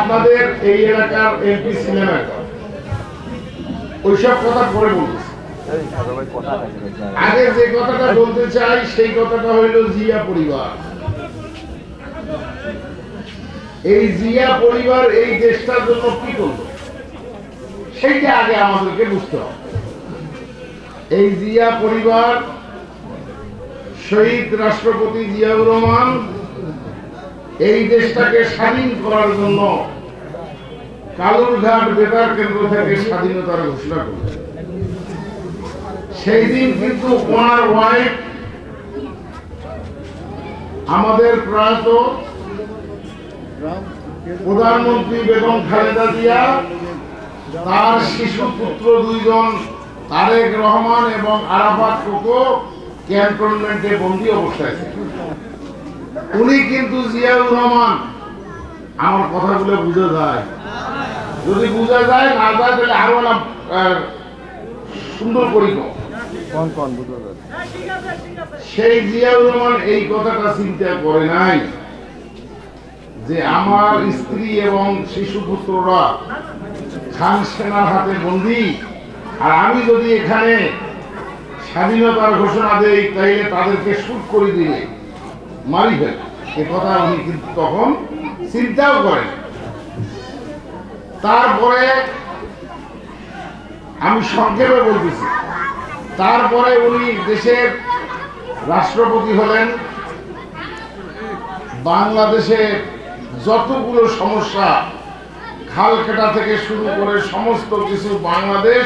আপনাদের এই এলাকার এমপি ওইসব কথা পরে বলতেছি আগে যে কথাটা বলতে চাই, সেই কথাটা হইল জিয়া পরিবার। এই জিয়া পরিবার এই দেশটার জন্য কি করল সেইটা আগে আমাদেরকে বুঝতে হবে। এই জিয়া পরিবার শহীদ রাষ্ট্রপতি জিয়াউর রহমান এই দেশটাকে স্বাধীন করার জন্য কালুরঘাট বেতার কেন্দ্র থেকে স্বাধীনতার ঘোষণা করেছে সেই দিন কিন্তু ওনার ওয়াইফ আমাদের প্রয়াত প্রধানমন্ত্রী বেগম খালেদা জিয়া, তার শিশু পুত্র দুইজন তারেক রহমান এবং আরাফাত কোকো ক্যান্টনমেন্টে বন্দী অবস্থায় উনি কিন্তু জিয়াউর রহমান। আমার কথাগুলো বুঝে যায়। যদি বুঝা যায় না যায় তাহলে আরও না সুন্দর করি সেই জিয়াউর রহমান এই কথাটা চিন্তা করে নাই যে আমার স্ত্রী এবং শিশু পুত্ররা খান সেনার হাতে বন্দি। আর আমি যদি এখানে স্বাধীনতার ঘোষণা দেই তাইলে তাদেরকে শুট করে দিলে। মারি ফেলে এ কথা উনি কিন্তু তখন চিন্তাও করেন। তারপরে আমি সংক্ষেপে বলতেছি। তারপরে উনি দেশের রাষ্ট্রপতি হলেন। বাংলাদেশে যতগুলো সমস্যা খাল কাটা থেকে শুরু করে সমস্ত কিছু বাংলাদেশ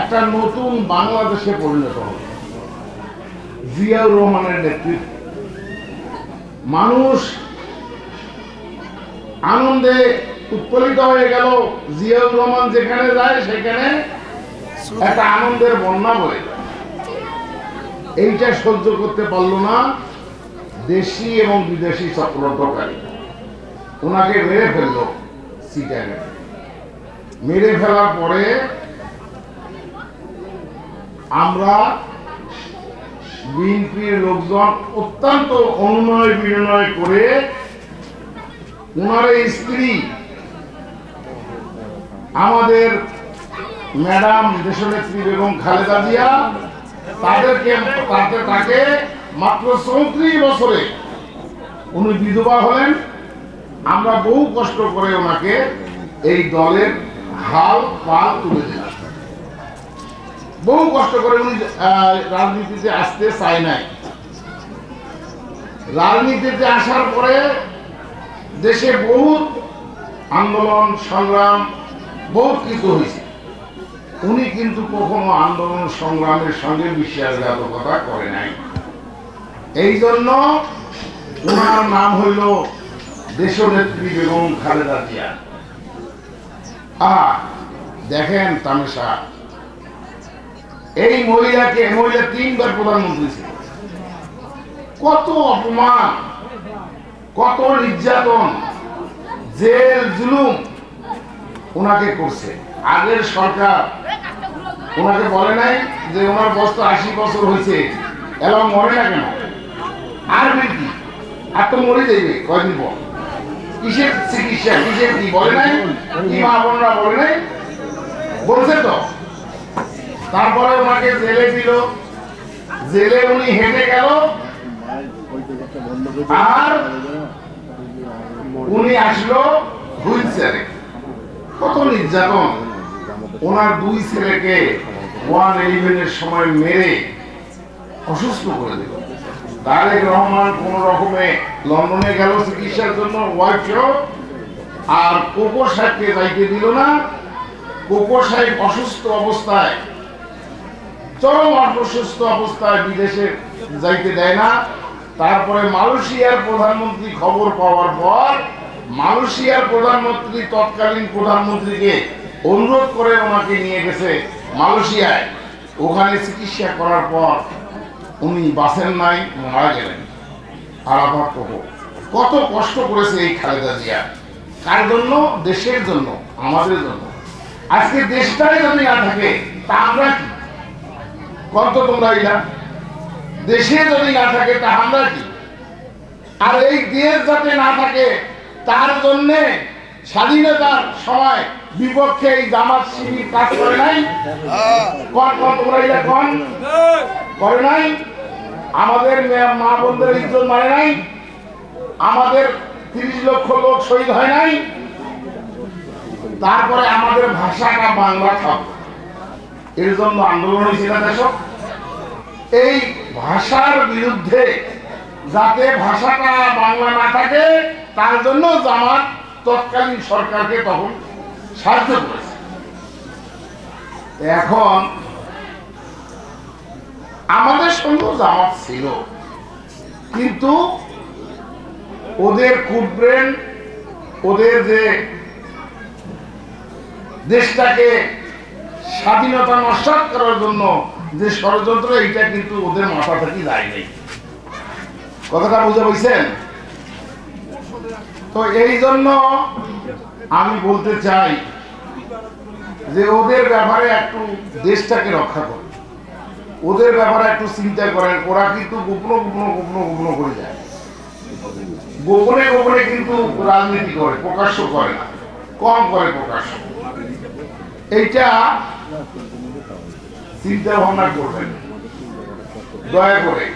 একটা নতুন বাংলাদেশে পরিণত হল জিয়াউর রহমানের নেতৃত্বে। মানুষ আনন্দে উৎপলিত হয়ে গেল, জিয়াউর রহমান যেখানে যায় সেখানে একটা আনন্দের বন্যা বয়ে এইটা সহ্য করতে পারল না দেশি এবং বিদেশি চক্রান্তকারী। ওনাকে মেরে ফেলল সিটাকে মেরে ফেলার পরে আমরা বিএনপির লোকজন অত্যন্ত অনুনয় বিনয় করে ওনার স্ত্রী, আমাদের ম্যাডাম দেশনেত্রী বেগম খালেদা জিয়া, তাদেরকে, তাকে তাকে মাত্র চৌত্রিশ বছরে উনি বিধবা হলেন। আমরা বহু কষ্ট করে ওনাকে এই দলের হাল পাল তুলে দিলাম। বহু কষ্ট করে উনি রাজনীতিতে আসতে চায় নাই। রাজনীতিতে আসার পরে দেশে বহুত আন্দোলন, সংগ্রাম, বহুত কিছু হয়েছে। উনি কিন্তু কখনো আন্দোলন, সংগ্রামের সঙ্গে বিশ্বাসঘাতকতা করে নাই। এই জন্য ওনার নাম হইল দেশনেত্রী বেগম খালেদা জিয়া। আহ, দেখেন তামেশা এই মহিলাকে মহিলা তিনবার প্রধানমন্ত্রী ছিল কত অপমান, কত নির্যাতন, জেল, জুলুম ওনাকে করছে। আগের সরকার ওনাকে বলে নাই যে ওনার বয়স তো আশি বছর হয়েছে এবং মরে না কেন? আর কি? আর তো মরে যাইবে, কয়দিন পর? কিসের চিকিৎসা, কিসের কি? বলে নাই? কি মা বোনরা বলে নাই? বলছে তো? তারপরে ওনাকে জেলে দিল। জেলে উনি হেঁটে গেল। আর উনি আসলো হুইল কত নির্যাতন। ওনার দুই ছেলেকে ওয়ান ইলেভেনের সময় মেরে অসুস্থ করে দিল। তারেক রহমান কোন রকমে লন্ডনে গেল চিকিৎসার জন্য ওয়াইফ আর কোকো সাহেবকে যাইতে দিল না। কোকো সাহেব অসুস্থ অবস্থায় চরম অসুস্থ অবস্থায় বিদেশে যাইতে দেয় না। তারপরে মালয়েশিয়ার প্রধানমন্ত্রী খবর পাওয়ার পর মালয়েশিয়ার প্রধানমন্ত্রী তৎকালীন প্রধানমন্ত্রীকে অনুরোধ করে ওনাকে নিয়ে গেছে মালয়েশিয়ায়। ওখানে চিকিৎসা করার পর উনি বাসেন নাই, মারা গেলেন। আরাফাত কোকো কত কষ্ট করেছে এই খালেদা জিয়া। কার জন্য? দেশের জন্য, আমাদের জন্য। আজকে দেশটাই যদি না থাকে, তা আমরা কি? কত তোমরা ইলা দেশে যদি না থাকে, তা আমরা কি? আর এই দেশ যাতে না থাকে, তার জন্যে স্বাধীনতার সময় বিপক্ষে এই জামাত শিবির কাজ করে নাই? কন কন তোমরা এটা করে। নাই? আমাদের মা বোনদের ইজ্জত মানে নাই? আমাদের তিরিশ লক্ষ লোক শহীদ হয় নাই? তারপরে আমাদের ভাষাটা বাংলা থাকবে এর জন্য আন্দোলন হয়েছিল দেশ এই ভাষার বিরুদ্ধে যাতে ভাষাটা বাংলা না থাকে, তার জন্য জামাত তৎকালীন সরকারকে তখন সাহায্য করেছে। এখন আমাদের সঙ্গে জামাত ছিল, কিন্তু ওদের কুটব্রেন, ওদের যে দেশটাকে স্বাধীনতা নস্বাত করার জন্য যে ষড়যন্ত্র এটা কিন্তু ওদের মাথা থেকে যায় নেই। কথাটা বুঝে পাইছেন? তো এই জন্য আমি বলতে চাই যে ওদের ব্যাপারে একটু দেশটাকে রক্ষা করুন ওদের ব্যাপারে একটু চিন্তা করেন, ওরা কিন্তু গোপন গোপন গোপন গোপন করে যায়। গোপনে গোপনে কিন্তু রাজনীতি করে, প্রকাশ্য করে না, কম করে প্রকাশ্য। এইটা চিন্তা ভাবনা করবেন। দয়া করে।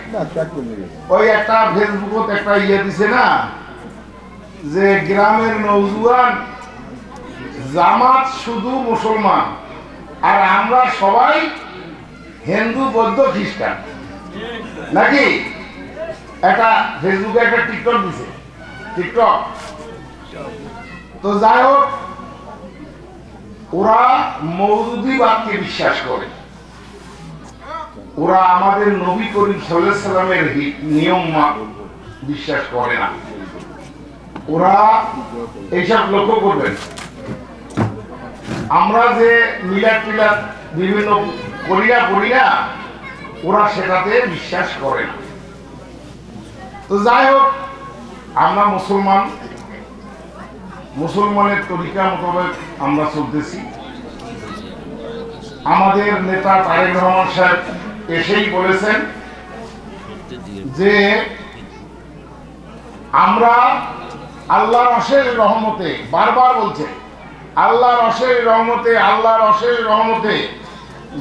ওই একটা ফেসবুকত একটা ইয়ে দিছে না যে গ্রামের নৌজুয়ান জামাত শুধু মুসলমান আর আমরা সবাই হিন্দু বৌদ্ধ খ্রিস্টান। নাকি? একটা ফেসবুকে একটা টিকটক দিছে। টিকটক তো যাই হোক ওরা মৌদুদিবাদকে বিশ্বাস করে। ওরা আমাদের নবী করিম সাল্লামের নিয়ম বিশ্বাস করে না। ওরা এইসব লক্ষ্য করবেন। আমরা যে মিলাদ টিলাদ বিভিন্ন করি না করি না ওরা সেটাতে বিশ্বাস করে না। তো যাই হোক, আমরা মুসলমান। মুসলমানের তরিকা মোতাবেক আমরা চলতেছি। আমাদের নেতা তারেক রহমান সাহেব এসেই বলেছেন যে আমরা আল্লাহর অশেষ রহমতে, বারবার বলছে, আল্লাহর অশেষ রহমতে, আল্লাহর অশেষ রহমতে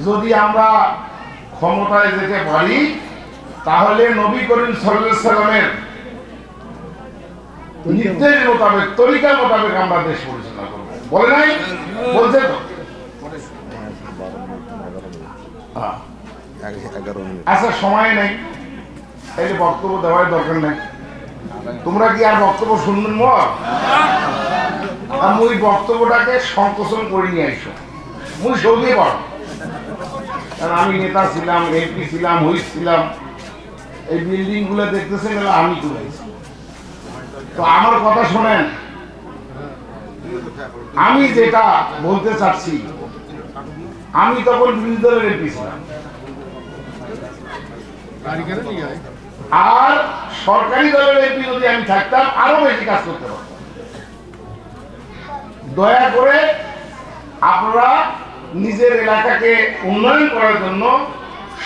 যদি আমরা ক্ষমতায় যেতে পারি, তাহলে নবী করিম সাল্লামের নির্দেশ মোতাবেক, তরিকা মোতাবেক আমরা দেশ পরিচালনা করব। বলে নাই? বলছে তো হ্যাঁ। এগারো মিনিট আচ্ছা সময় নেই। এই বক্তব্য দেওয়ার দরকার নেই। তোমরা কি আর বক্তব্য শুনবেন আমি বক্তব্যটাকে সংকোচন করে নিয়ে আইসো। মুই সৌদি কারণ আমি নেতা ছিলাম, এমপি ছিলাম হুইস ছিলাম। এই বিল্ডিংগুলো দেখতেছেন এগুলো আমি তুলেছি তো আমার কথা শোনেন। আমি যেটা বলতে চাচ্ছি, আমি তখন বিরোধী দলের এমপি ছিলাম। আর সরকারি দলের এমপি যদি আমি থাকতাম আরও বেশি কাজ করতে পারতাম। দয়া করে আপনারা নিজের এলাকাকে উন্নয়ন করার জন্য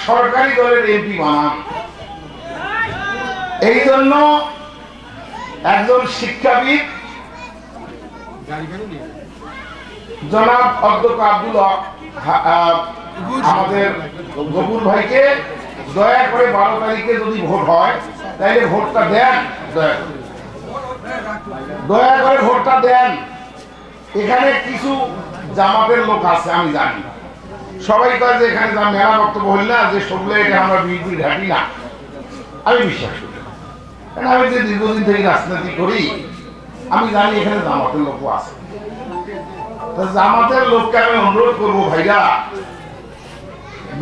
সরকারি দলের এমপি বানান। এই জন্য একজন শিক্ষাবিদ জনাব অধ্যক্ষ আব্দুল আমাদের গবুর ভাইকে দয়া করে বারো তারিখে যদি ভোট হয় তাহলে ভোটটা দেন, দয়া করে। দয়া করে ভোটটা দেন। এখানে কিছু জামাতের লোক আছে, আমি জানি। সবাই কয় যে এখানে যা মেলা বক্তব্য হইল না, যে সবগুলো এটা আমরা বিএনপি ঘাটি না। আমি বিশ্বাস করি কারণ আমি যে দীর্ঘদিন থেকে রাজনীতি করি, আমি জানি এখানে জামাতের লোকও আছে। জামাতের লোককে আমি অনুরোধ করব ভাইরা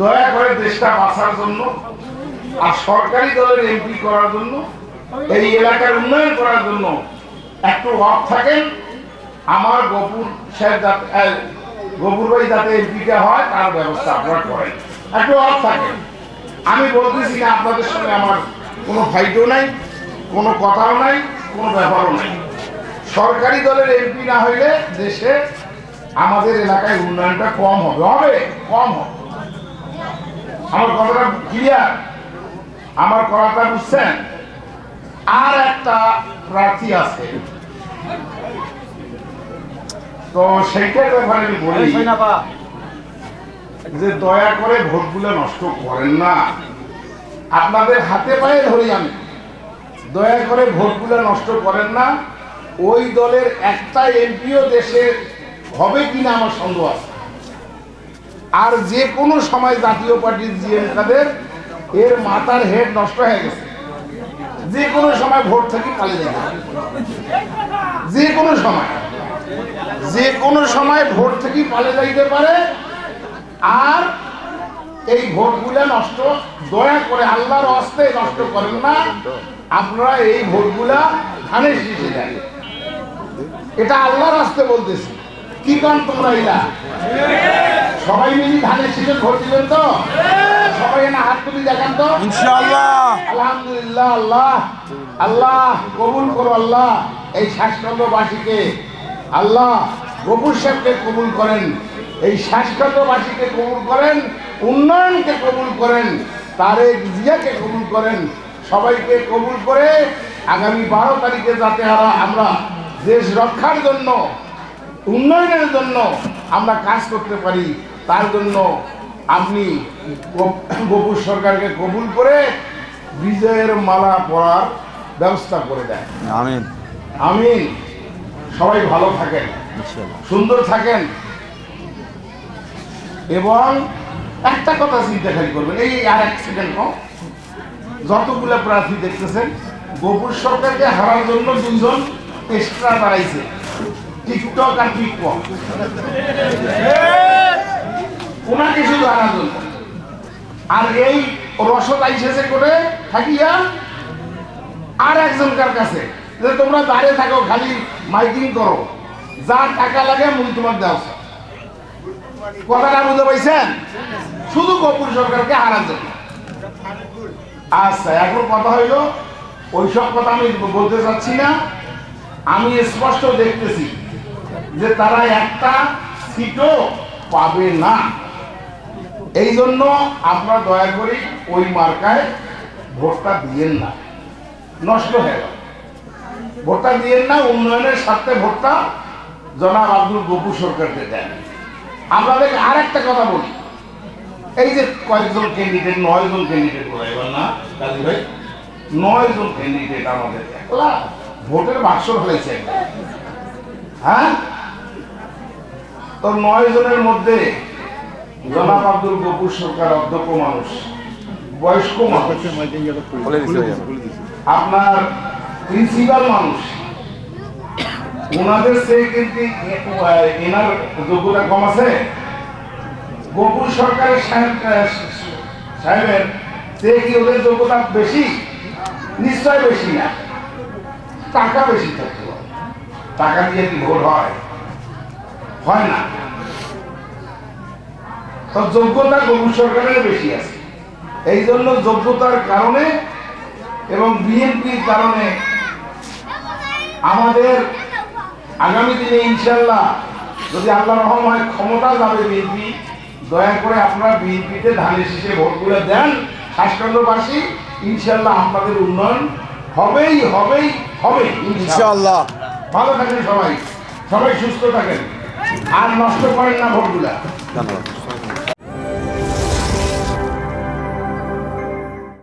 দয়া করে দেশটা বাঁচার জন্য আর সরকারি দলের এমপি করার জন্য, এই এলাকার উন্নয়ন করার জন্য একটু অফ থাকেন। আমার গপুর সাহেব গপুর ভাই যাতে এমপিটা হয়, তার ব্যবস্থা আপনারা করেন। একটু অফ থাকেন। আমি বলতেছি না আপনাদের সঙ্গে আমার কোনো ফাইটও নাই, কোনো কথাও নাই, কোনো ব্যাপারও নাই। সরকারি দলের এমপি না হইলে দেশে আমাদের এলাকায় উন্নয়নটা কম হবে। হবে, কম হবে। আমার কথাটা ক্লিয়ার আমার কথাটা বুঝছেন? আর একটা প্রার্থী আছে। তো সেইটার ব্যাপারে আমি বলি যে দয়া করে ভোটগুলো নষ্ট করেন না। আপনাদের হাতে পায়ে ধরি আমি। দয়া করে ভোটগুলো নষ্ট করেন না। ওই দলের একটা এমপিও দেশে হবে কিনা আমার সন্দেহ আছে। আর যে কোনো সময় জাতীয় পার্টির জিএম কাদের এর মাথার হেড নষ্ট হয়ে গেছে। যে কোনো সময় ভোট থেকে পালিয়ে যাবে। যে কোনো সময়। যে কোনো সময় ভোট থেকে পালিয়ে যাইতে পারে। আর এই ভোটগুলো নষ্ট, দয়া করে আল্লাহর হস্তে নষ্ট করেন না। আপনারা এই ভোটগুলা ধানের শীষে দেন। এটা আল্লাহর হস্তে বলতেছি। কি কন তোমরা এলা সবাই মিলি ধানের শীষে ভোট দিবেন তো? সবাই না হাত তুলি দেখান তো। ইনশাআল্লাহ। আলহামদুলিল্লাহ আল্লাহ। আল্লাহ কবুল করো আল্লাহ। এই শ্বাসকন্দবাসীকে আল্লাহ গবুর সাহেবকে কবুল করেন। এই শ্বাসকন্দবাসীকে কবুল করেন উন্নয়নকে কবুল করেন তারেক জিয়াকে কবুল করেন। সবাইকে কবুল করে আগামী বারো তারিখে যাতে আমরা দেশ রক্ষার জন্য উন্নয়নের জন্য আমরা কাজ করতে পারি তার জন্য আপনি গো- গফুর সরকারকে কবুল করে বিজয়ের মালা পরার ব্যবস্থা করে দেন। আমিন। আমি সবাই ভালো থাকেন সুন্দর থাকেন। এবং একটা কথা চিন্তা খালি করবেন এই আর এক সেকেন্ড কম যতগুলো প্রার্থী দেখতেছেন গোপুর সরকারকে হারার জন্য দুইজন এক্সট্রা দাঁড়াইছে। টিকটক আর টিকটক। ওনাকে শুধু হারার জন্য। আর এই রসদ আইসেছে করে থাকিয়া আর একজনকার কাছে। যে তোমরা দাঁড়িয়ে থাকো, খালি মাইকিং করো। যা টাকা লাগে, মুই তোমার দেওয়া কথাটা বুঝতে পাইছেন? শুধু কপুর সরকারকে হারার জন্য। আচ্ছা এখন কথা হইল, ওইসব কথা আমি বলতে চাচ্ছি না। আমি স্পষ্ট দেখতেছি। যে তারা একটা সিটও পাবে না। এই জন্য আপনারা দয়া করে ওই মার্কায় ভোটটা দিয়েন না। নষ্ট হয়ে গেল। ভোটটা দিয়েন না, উন্নয়নের স্বার্থে ভোটটা জনাব আব্দুল গপু সরকারকে দেন। আপনাদের আর একটা কথা বলি। এই যে কয়েকজন ক্যান্ডিডেট নয় জন ক্যান্ডিডেট বলে, এবার না, কাজী ভাই, নয় জন ক্যান্ডিডেট আমাদের একলা ভোটের বাক্স ফেলেছে। হ্যাঁ? তো নয় জনের মধ্যে জনাব আব্দুল গপুর সরকার অধ্যক্ষ মানুষ বয়স্ক মানুষ। আপনার প্রিন্সিপাল মানুষ ওনাদের সে কিন্তু এনার যোগ্যতা কম আছে। গোপুর সরকারের সাহেব সাহেবের সে কি ওদের যোগ্যতা বেশি? নিশ্চয় বেশি না। টাকা বেশি থাকতে। টাকা দিয়ে কি ভোট হয়? হয় না। যোগ্যতা গোপুর সরকারের বেশি আছে। এই জন্য যোগ্যতার কারণে এবং বিএনপির কারণে আমাদের আগামী দিনে ইনশাল্লাহ যদি আল্লাহ রহম হয় ক্ষমতা যাবে বিএনপি দয়া করে আপনারা বিএনপিতে ধানের শীষে ভোটগুলো দেন। শ্বাসকান্ডবাসী ইনশাল্লাহ আপনাদের উন্নয়ন হবেই হবেই হবে ইনশাল্লাহ। ভালো থাকেন সবাই। সবাই সুস্থ থাকেন। আর নষ্ট করেন না ভোটগুলা। ধন্যবাদ।